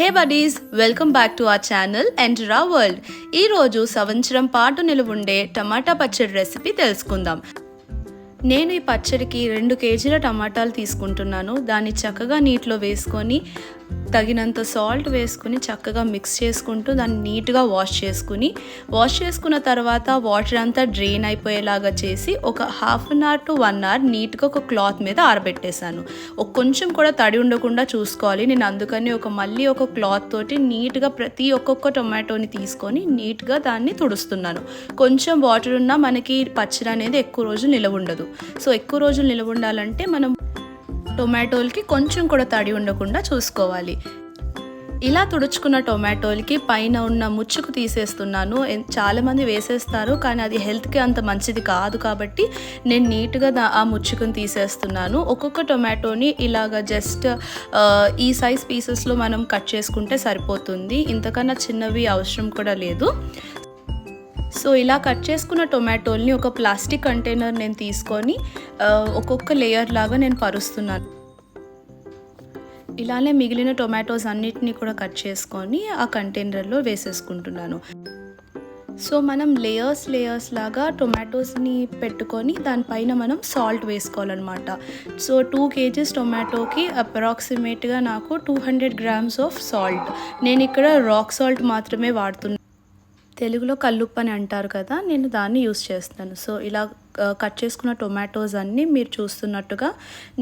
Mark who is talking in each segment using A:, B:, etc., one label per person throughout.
A: Hey buddies welcome back to our channel ఎంటరా world. ఈరోజు సంవత్సరం పాటు నిలువుండే టమాటా పచ్చడి రెసిపీ తెలుసుకుందాం. నేను ఈ పచ్చడికి రెండు కేజీల టమాటాలు తీసుకుంటున్నాను. దాన్ని చక్కగా నీటిలో వేసుకొని తగినంత సాల్ట్ వేసుకుని చక్కగా మిక్స్ చేసుకుంటూ దాన్ని నీట్గా వాష్ చేసుకుని వాష్ చేసుకున్న తర్వాత వాటర్ అంతా డ్రైన్ అయిపోయేలాగా చేసి ఒక half an hour to one hour నీట్గా ఒక క్లాత్ మీద ఆరబెట్టేశాను. ఒక కొంచెం కూడా తడి ఉండకుండా చూసుకోవాలి. నేను అందుకని ఒక మళ్ళీ ఒక క్లాత్ తోటి నీట్గా ప్రతి ఒక్కొక్క టొమాటోని తీసుకొని నీట్గా దాన్ని తుడుస్తున్నాను. కొంచెం వాటర్ ఉన్నా మనకి పచ్చడి అనేది ఎక్కువ రోజులు నిలవ ఉండదు. సో ఎక్కువ రోజులు నిలవ ఉండాలంటే మనం టొమాటోలకి కొంచెం కూడా తడి ఉండకుండా చూసుకోవాలి. ఇలా తుడుచుకున్న టొమాటోలకి పైన ఉన్న ముచ్చుకు తీసేస్తున్నాను. చాలామంది వేసేస్తారు కానీ అది హెల్త్కి అంత మంచిది కాదు కాబట్టి నేను నీట్గా ఆ ముచ్చుకుని తీసేస్తున్నాను. ఒక్కొక్క టొమాటోని ఇలాగ జస్ట్ ఈ సైజ్ పీసెస్లో మనం కట్ చేసుకుంటే సరిపోతుంది. ఇంతకన్నా చిన్నవి అవసరం కూడా లేదు. సో ఇలా కట్ చేసుకున్న టొమాటోల్ని ఒక ప్లాస్టిక్ కంటైనర్ నేను తీసుకొని ఒక్కొక్క లేయర్ లాగా నేను పరుస్తున్నాను. ఇలానే మిగిలిన టొమాటోస్ అన్నిటిని కూడా కట్ చేసుకొని ఆ కంటైనర్లో వేసేసుకుంటున్నాను. సో మనం లేయర్స్ లేయర్స్ లాగా టొమాటోస్ని పెట్టుకొని దానిపైన మనం సాల్ట్ వేసుకోవాలన్నమాట. సో టూ కేజీస్ టొమాటోకి అప్రాక్సిమేట్గా నాకు two hundred grams of salt నేను ఇక్కడ రాక్ సాల్ట్ మాత్రమే వాడుతున్నాను తెలుగులో కల్లుప్పు అని అంటారు కదా నేను దాన్ని యూస్ చేస్తాను. సో ఇలా కట్ చేసుకున్న టొమాటోస్ అన్నీ మీరు చూస్తున్నట్టుగా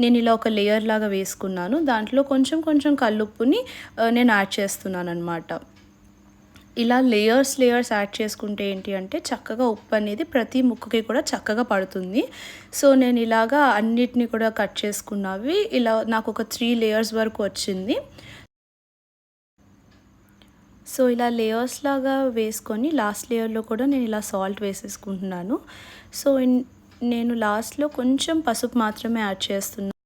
A: నేను ఇలా ఒక లేయర్ లాగా వేసుకున్నాను. దాంట్లో కొంచెం కొంచెం కల్లుప్పుని నేను యాడ్ చేస్తున్నాను అనమాట ఇలా లేయర్స్ లేయర్స్ యాడ్ చేసుకుంటే ఏంటి అంటే చక్కగా ఉప్పు అనేది ప్రతి ముక్కకి కూడా చక్కగా పడుతుంది. సో నేను ఇలాగా అన్నిటిని కూడా కట్ చేసుకున్నవి ఇలా నాకు ఒక త్రీ లేయర్స్ వరకు వచ్చింది. సో ఇలా లేయర్స్ లాగా వేసుకొని లాస్ట్ లేయర్లో కూడా నేను ఇలా సాల్ట్ వేసేసుకుంటున్నాను. సో నేను లాస్ట్లో కొంచెం పసుపు మాత్రమే యాడ్ చేస్తున్నాను.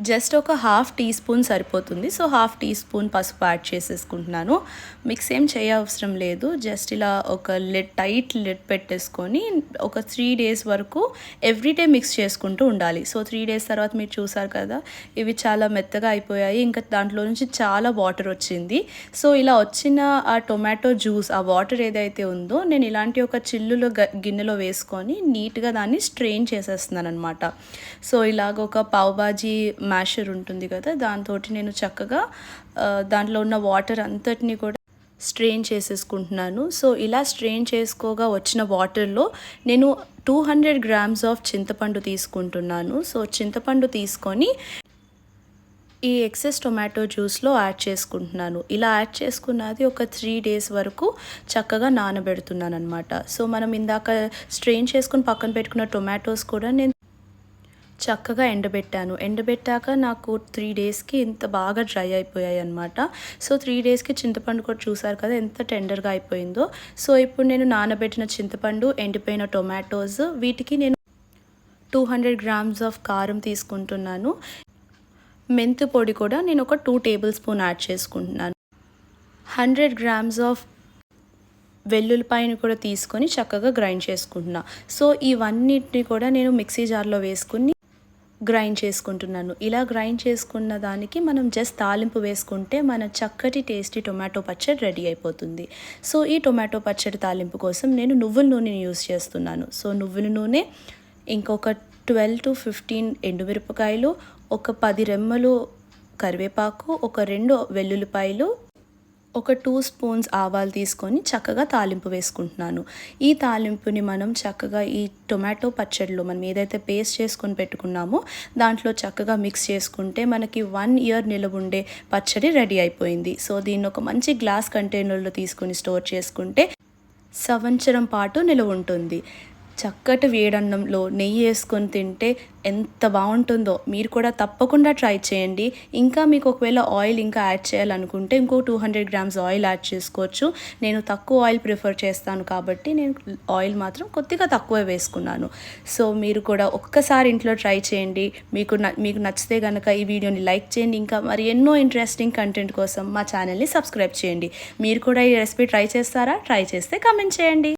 A: జస్ట్ ఒక హాఫ్ టీ స్పూన్ సరిపోతుంది. సో హాఫ్ టీ స్పూన్ పసుపు యాడ్ చేసేసుకుంటున్నాను. మిక్స్ ఏం చేయవసరం లేదు. జస్ట్ ఇలా ఒక లిడ్ టైట్ లిడ్ పెట్టేసుకొని ఒక త్రీ డేస్ వరకు ఎవ్రీడే మిక్స్ చేసుకుంటూ ఉండాలి. సో త్రీ డేస్ తర్వాత మీరు చూసారు కదా ఇవి చాలా మెత్తగా అయిపోయాయి. ఇంకా దాంట్లో నుంచి చాలా వాటర్ వచ్చింది. సో ఇలా వచ్చిన ఆ టొమాటో జ్యూస్ ఆ వాటర్ ఏదైతే ఉందో నేను ఇలాంటి ఒక చిల్లులో గ- గిన్నెలో వేసుకొని నీట్గా దాన్ని స్ట్రెయిన్ చేసేస్తున్నాను అనమాట సో ఇలాగ ఒక పావుబాజీ మ్యాషర్ ఉంటుంది కదా దాంతో నేను చక్కగా దాంట్లో ఉన్న వాటర్ అంతటిని కూడా స్ట్రెయిన్ చేసేసుకుంటున్నాను. సో ఇలా స్ట్రెయిన్ చేసుకోగా వచ్చిన వాటర్లో నేను టూ హండ్రెడ్ గ్రామ్స్ ఆఫ్ చింతపండు తీసుకుంటున్నాను. సో చింతపండు తీసుకొని ఈ ఎక్సెస్ టొమాటో జ్యూస్లో యాడ్ చేసుకుంటున్నాను. ఇలా యాడ్ చేసుకున్నది ఒక త్రీ డేస్ వరకు చక్కగా నానబెడుతున్నాను అనమాట సో మనం ఇందాక స్ట్రెయిన్ చేసుకుని పక్కన పెట్టుకున్న టొమాటోస్ కూడా నేను చక్కగా ఎండబెట్టాను. ఎండబెట్టాక నాకు త్రీ డేస్కి ఇంత బాగా డ్రై అయిపోయాయి అనమాట సో త్రీ డేస్కి చింతపండు కూడా చూసారు కదా ఎంత టెండర్గా అయిపోయిందో. సో ఇప్పుడు నేను నానబెట్టిన చింతపండు ఎండిపోయిన టొమాటోస్ వీటికి నేను టూ హండ్రెడ్ గ్రామ్స్ ఆఫ్ కారం తీసుకుంటున్నాను. మెంతు పొడి కూడా నేను ఒక టూ టేబుల్ స్పూన్ యాడ్ చేసుకుంటున్నాను. హండ్రెడ్ గ్రామ్స్ ఆఫ్ వెల్లుల్లిపాయని కూడా తీసుకొని చక్కగా గ్రైండ్ చేసుకుంటున్నా. సో ఇవన్నిటిని కూడా నేను మిక్సీ జార్లో వేసుకుని గ్రైండ్ చేసుకుంటున్నాను. ఇలా గ్రైండ్ చేసుకున్న దానికి మనం జస్ట్ తాలింపు వేసుకుంటే మన చక్కటి టేస్టీ టొమాటో పచ్చడి రెడీ అయిపోతుంది. సో ఈ టొమాటో పచ్చడి తాలింపు కోసం నేను నువ్వుల నూనెని యూస్ చేస్తున్నాను. సో నువ్వుల నూనె ఇంకొక ట్వెల్వ్ టు ఫిఫ్టీన్ ఎండుమిరపకాయలు ఒక పది రెమ్మలు కరివేపాకు ఒక రెండు వెల్లుల్లిపాయలు ఒక టూ స్పూన్స్ ఆవాలు తీసుకొని చక్కగా తాలింపు వేసుకుంటున్నాను. ఈ తాలింపుని మనం చక్కగా ఈ టొమాటో పచ్చడిలో మనం ఏదైతే పేస్ట్ చేసుకొని పెట్టుకున్నామో దాంట్లో చక్కగా మిక్స్ చేసుకుంటే మనకి వన్ ఇయర్ నిలవ ఉండే పచ్చడి రెడీ అయిపోయింది. సో దీన్ని ఒక మంచి గ్లాస్ కంటైనర్లో తీసుకొని స్టోర్ చేసుకుంటే సంవత్సరం పాటు నిలవ ఉంటుంది. చక్కటి వేడన్నంలో నెయ్యి వేసుకొని తింటే ఎంత బాగుంటుందో. మీరు కూడా తప్పకుండా ట్రై చేయండి. ఇంకా మీకు ఒకవేళ ఆయిల్ ఇంకా యాడ్ చేయాలనుకుంటే ఇంకో two hundred grams oil add చేసుకోవచ్చు. నేను తక్కువ ఆయిల్ ప్రిఫర్ చేస్తాను కాబట్టి నేను ఆయిల్ మాత్రం కొద్దిగా తక్కువ వేసుకున్నాను. సో మీరు కూడా ఒక్కసారి ఇంట్లో ట్రై చేయండి. మీకు న- మీకు నచ్చితే కనుక ఈ వీడియోని లైక్ చేయండి. ఇంకా మరి ఎన్నో ఇంట్రెస్టింగ్ కంటెంట్ కోసం మా ఛానల్ని సబ్స్క్రైబ్ చేయండి. మీరు కూడా ఈ రెసిపీ ట్రై చేస్తారా? ట్రై చేస్తే కామెంట్ చేయండి.